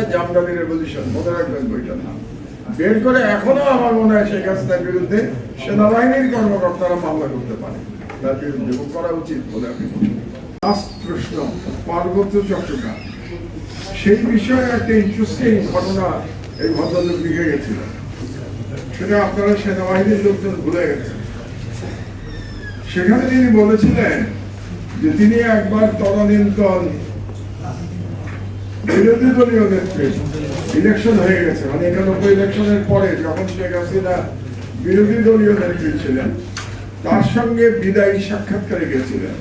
Revolution মনে রাখবেন বইটার নাম বের করে এখনও আমার মনে হয় শেখ হাসিনার বিরুদ্ধে সেনাবাহিনীর কর্মকর্তারা মামলা করতে পারে। তার বিরুদ্ধে করা উচিত বলে আমি লাস্ট প্রশ্ন, পার্বত্য চট্টগ্রাম। সেই বিষয়ে একটা ইন্টারেস্টিং ঘটনা এই ভদ্রলোক লিখে গেছিল। সেটা আপনারা সেনাবাহিনীর লোকজন ভুলে গেছেন। সেখানে তিনি বলেছিলেন যে তিনি একবার তদানীন্তন বিরোধী দলীয় নেত্রী ইলেকশন হয়ে গেছে। মানে একানব্বই ইলেকশনের পরে যখন শেখ হাসিনা বিরোধী দলীয় নেত্রী ছিলেন, তার সঙ্গে বিদায়ী সাক্ষাৎকারে গেছিলেন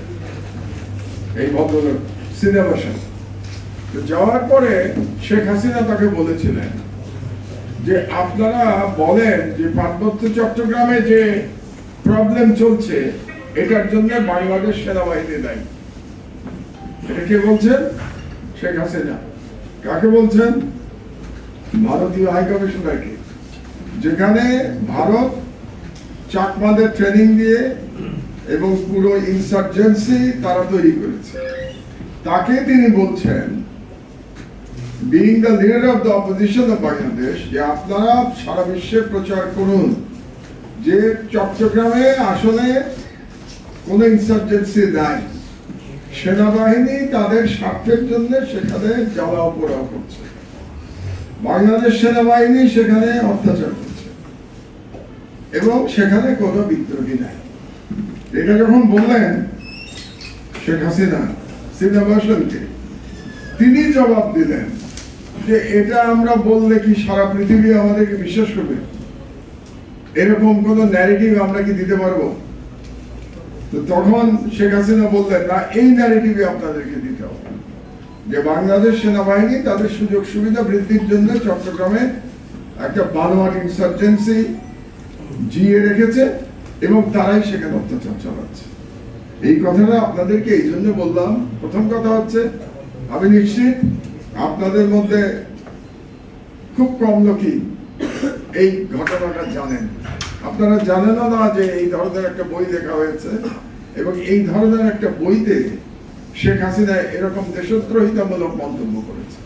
এই ভদ্রলোক সিনেমাশন তো যাওয়ার পরে শেখ হাসিনা তাকে বলেছিলেন যে, আপনারা বলেন যে, পার্বত্য চট্টগ্রামে যে প্রবলেম চলছে, এটার জন্য বাংলাদেশ সেনাবাহিনী দায়ী। এটা কে বলছেন? শেখ হাসিনা। কাকে বলছেন? ভারতীয় হাই কমিশনারকে। যেখানে ভারত চাকমাদের ট্রেনিং দিয়ে এবং পুরো ইনসার্জেন্সি তারা তৈরি করেছে। তাকে তিনি বলছেন being the leader of the opposition of Bangladesh যে আপনারা সারা বিশ্বে প্রচার করুন, যে চট্টগ্রামে আসলে কোনো ইনসার্জেন্সি নাই। সেনাবাহিনী তাদের স্বার্থের জন্য সেখানে জ্বালাও পোড়াও করছে। বাংলাদেশ সেনাবাহিনী সেখানে অত্যাচার করছে। এবং সেখানে কোনো বিদ্রোহী নাই। এটা যখন বললেন শেখ হাসিনা সিনেমাশনকে তিনি জবাব দিলেন যে এটা আমরা বললে কি সারা পৃথিবী আমাদেরকে বিশ্বাস করবে? এরকম কোন ন্যারেটিভ আমরা কি দিতে পারব? তো তখন শেখ হাসিনা বললেন, না, এই ন্যারেটিভে আপনাদেরকে দিতে হবে। যে বাংলাদেশ সেনাবাহিনী তাদের সুযোগ সুবিধা বৃদ্ধির জন্য চট্টগ্রামে একটা বানোয়াট ইনসার্জেন্সি জিয়ে রেখেছে এবং তারাই সেখানে অত্যাচার চালাচ্ছে। এই কথাটা আপনাদেরকে এই জন্য বললাম। প্রথম কথা হচ্ছে, আমি নিশ্চিত আপনাদের মধ্যে খুব কম লোকই এই ঘটনাটা জানেন। আপনারা জানেনও না যে এই ধরনের একটা বই লেখা হয়েছে। এবং এই ধরনের একটা বইতে শেখ হাসিনা এরকম দেশদ্রোহিতামূলক মন্তব্য করেছে।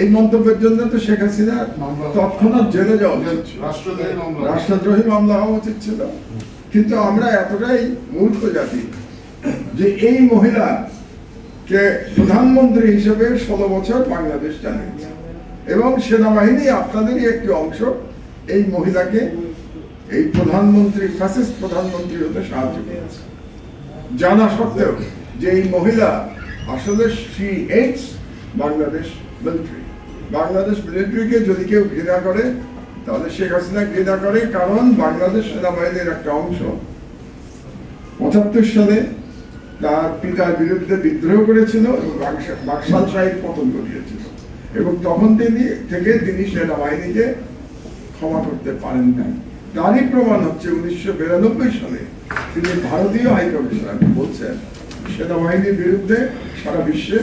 এই মন্তব্যের জন্য তো শেখ হাসিনা তৎক্ষণাৎ জেলে যাওয়া। রাষ্ট্রদ্রোহী মামলা। রাষ্ট্রদ্রোহী মামলা হওয়া উচিত ছিল। কিন্তু আমরা এতটাই মূর্খ জাতি যে এই মহিলা কে প্রধানমন্ত্রী হিসেবে ষোলো বছর বাংলাদেশ চালিয়েছে। এবং সেনাবাহিনী আপনাদেরই একটি অংশ এই মহিলাকে এই প্রধানমন্ত্রী ফ্যাসিস্ট প্রধানমন্ত্রী হতে সাহায্য করেছে। জানা সত্ত্বেও যে এই মহিলা আসলে she hates Bangladesh military Bangladesh মিলিটারিকে যদি কেউ ঘৃণা করে, তাহলে শেখ হাসিনা ঘৃণা করে, কারণ বাংলাদেশ সেনাবাহিনীর একটা অংশ। পঁচাত্তর সালে তার পিতার বিরুদ্ধে বিদ্রোহ করেছিল এবং বাকশা- বাকশাল শাহীর পতন ঘটিয়েছিল। এবং তখন তিনি, থেকে তিনি সেনাবাহিনীকে ক্ষমা করতে পারেন নাই। তারই প্রমাণ হচ্ছে উনিশশো বিরানব্বই সালে তিনি ভারতীয় হাই কমিশনার বলছেন, সেনাবাহিনীর বিরুদ্ধে সারা বিশ্বে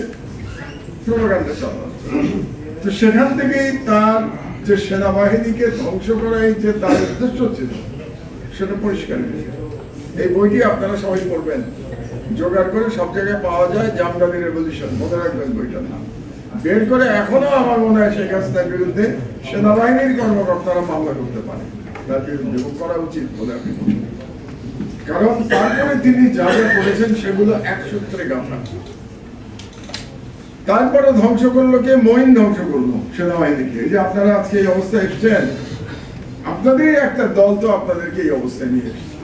তো সেখান থেকেই তার যে সেনাবাহিনীকে ধ্বংস করাই যে তার উদ্দেশ্য ছিল, সেটা পরিষ্কার এই বইটি আপনারা সবাই পড়বেন। জোগাড় করে সব জায়গায় পাওয়া যায়, জামদানি রেভলিউশন, মনে রাখবেন বইটার নাম। বের করে এখনও আমার মনে হয় শেখ হাসিনার বিরুদ্ধে সেনাবাহিনীর কর্মকর্তারা মামলা করতে পারে। তার বিরুদ্ধে করা উচিত বলে আমি। কারণ তারপরে তিনি যা যা করেছেন সেগুলো এক সূত্রে গাঁথা। তারপরে ধ্বংস করল কে? মইন ধ্বংস করল সেনাবাহিনীকে। এই যে আপনারা আজকে এই অবস্থায় এসছেন আপনাদেরই একটা দল তো আপনাদেরকে এই অবস্থায় নিয়ে এসেছে।